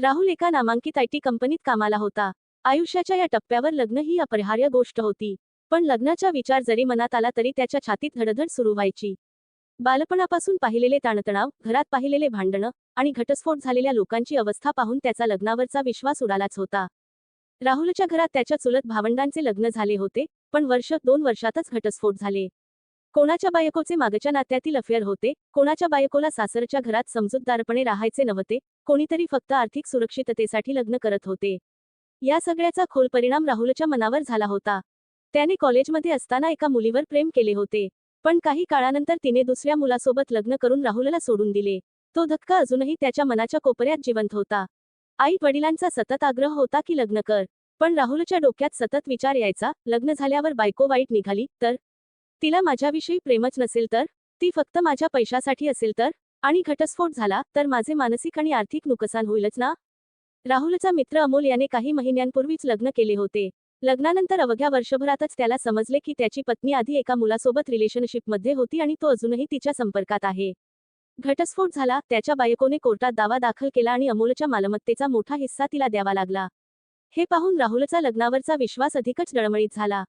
राहुल एका नामांकित I T कंपनीत कामाला होता. आयुष्याच्या या टप्प्यावर लग्न ही अपरिहार्य गोष्ट होती. पण लग्नाचा विचार जरी मनात आला तरी त्याच्या छातीत धडधड सुरू व्हायची. बालपणापासून पाहिलेले ताणतणाव घरात पाहिलेले भांडणं आणि घटस्फोट झालेल्या लोकांची अवस्था पाहून त्याचा लग्नावरचा विश्वास उडालाच होता. राहुलच्या घरात त्याच्या चुलत भावंडांचे लग्न झाले होते पण वर्ष दोन वर्षातच घटस्फोट झाले. कोणाच्या बायकोचे मागच्या नात्यातील अफेअर होते? कोणाच्या बायकोला सासरच्या घरात समजूतदारपणे राहायचे नव्हते? कोणीतरी फक्त आर्थिक सुरक्षिततेसाठी लग्न करत होते. या सगळ्याचा खोल परिणाम राहुलच्या मनावर झाला होता. त्याने कॉलेजमध्ये असताना एका मुलीवर प्रेम केले होते. पण काही काळानंतर तिने दुसऱ्या मुलासोबत लग्न करून राहुलला सोडून दिले. तो धक्का अजूनही त्याच्या मनाच्या कोपऱ्यात जिवंत होता. आई वडिलांचा सतत आग्रह होता की लग्न कर. पण राहुलच्या डोक्यात सतत विचार यायचा. लग्न झाल्यावर बायको वाईट निघाली तर? तिला माझ्याविषयी प्रेमच नसेल तर ती फक्त माझ्या पैशासाठी असेल तर आणि घटस्फोट झाला तर माझे मानसिक आणि आर्थिक नुकसान होईलच ना? राहुलचा मित्र अमोल याने काही महिन्यांपूर्वीच लग्न केले होते. लग्नानंतर अवघ्या वर्षभरातच त्याला समजले की त्याची पत्नी आधी एका मुलासोबत रिलेशनशिपमध्ये होती आणि तो अजूनही तिच्या संपर्कात आहे. घटस्फोट झाला त्याच्या बायकोने कोर्टात दावा दाखल केला आणि अमोलच्या मालमत्तेचा मोठा हिस्सा तिला द्यावा लागला. हे पाहून राहुलचा लग्नावरचा विश्वास अधिकच डळमळीत झाला.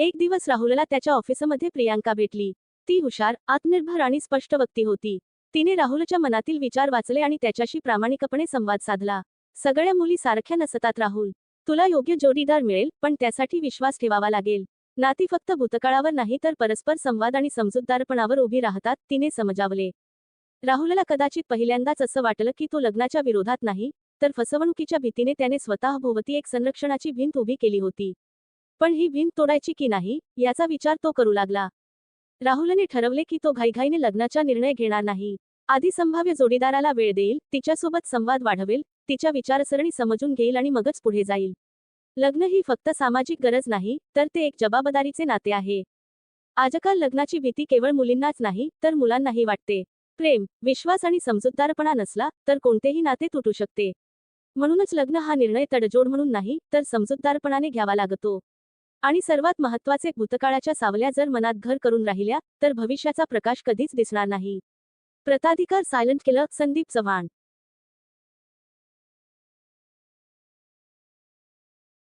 एक दिवस राहुलला त्याच्या ऑफिसमध्ये प्रियांका भेटली. ती हुशार आत्मनिर्भर आणि स्पष्ट व्यक्ती होती. तिने राहुलच्या मनातील विचार वाचले आणि त्याच्याशी प्रामाणिकपणे संवाद साधला. सगळ्या मुली सारख्या नसतात राहुल. तुला योग्य जोडीदार मिळेल पण त्यासाठी विश्वास ठेवावा लागेल. नाती फक्त भूतकाळावर नाही तर परस्पर संवाद आणि समजूतदारपणावर उभी राहतात तिने समजावले. राहुलला कदाचित पहिल्यांदाच असं वाटलं की तो लग्नाच्या विरोधात नाही तर फसवणुकीच्या भीतीने त्याने स्वतःभोवती एक संरक्षणाची भिंत उभी केली होती. पण ही भिंत तोडायची की नाही याचा विचार तो करू लागला. राहुलने ठरवले की तो घाईघाईने लग्नाचा निर्णय घेणार नाही. आधी संभाव्य जोडीदाराला वेळ देईल तिच्यासोबत संवाद वाढवेल तिच्या विचारसरणी समजून घेईल आणि मगच पुढे जाईल. लग्न ही फक्त सामाजिक गरज नाही तर ते एक जबाबदारीचे नाते आहे. आजकाल लग्नाची भीती केवळ मुलींनाच नाही तर मुलांनाही वाटते. प्रेम विश्वास आणि समजूतदारपणा नसला तर कोणतेही नाते तुटू शकते. म्हणूनच लग्न हा निर्णय तडजोड म्हणून नाही तर समजूतदारपणाने घ्यावा लागतो. आणि सर्वात महत्त्वाचे भूतकाळाच्या सावल्या जर मनात घर करून राहिल्या तर भविष्याचा प्रकाश कधीच दिसणार नाही. प्रताधिकार सायलंट केलं संदीप चव्हाण